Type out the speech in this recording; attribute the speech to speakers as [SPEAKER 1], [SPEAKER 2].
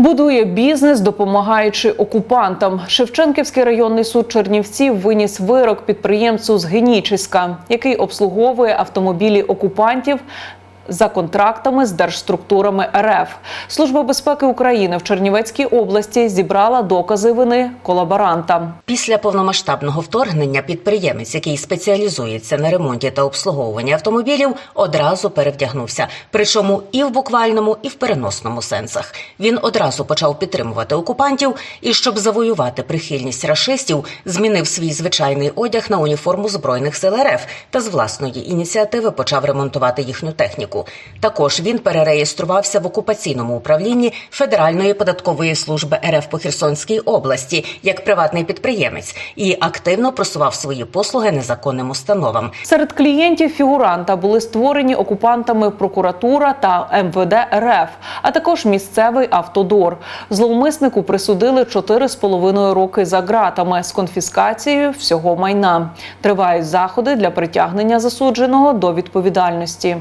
[SPEAKER 1] Будує бізнес, допомагаючи окупантам. Шевченківський районний суд Чернівців виніс вирок підприємцю з Генічиська, який обслуговує автомобілі окупантів. За контрактами з держструктурами РФ Служба безпеки України в Чернівецькій області зібрала докази вини колаборанта.
[SPEAKER 2] Після повномасштабного вторгнення підприємець, який спеціалізується на ремонті та обслуговуванні автомобілів, одразу перевдягнувся. Причому і в буквальному, і в переносному сенсах. Він одразу почав підтримувати окупантів і, щоб завоювати прихильність рашистів, змінив свій звичайний одяг на уніформу збройних сил РФ та з власної ініціативи почав ремонтувати їхню техніку. Також він перереєструвався в окупаційному управлінні Федеральної податкової служби РФ по Херсонській області як приватний підприємець і активно просував свої послуги незаконним установам.
[SPEAKER 1] Серед клієнтів фігуранта були створені окупантами прокуратура та МВД РФ, а також місцевий автодор. Зловмиснику присудили 4,5 роки за ґратами з конфіскацією всього майна. Тривають заходи для притягнення засудженого до відповідальності.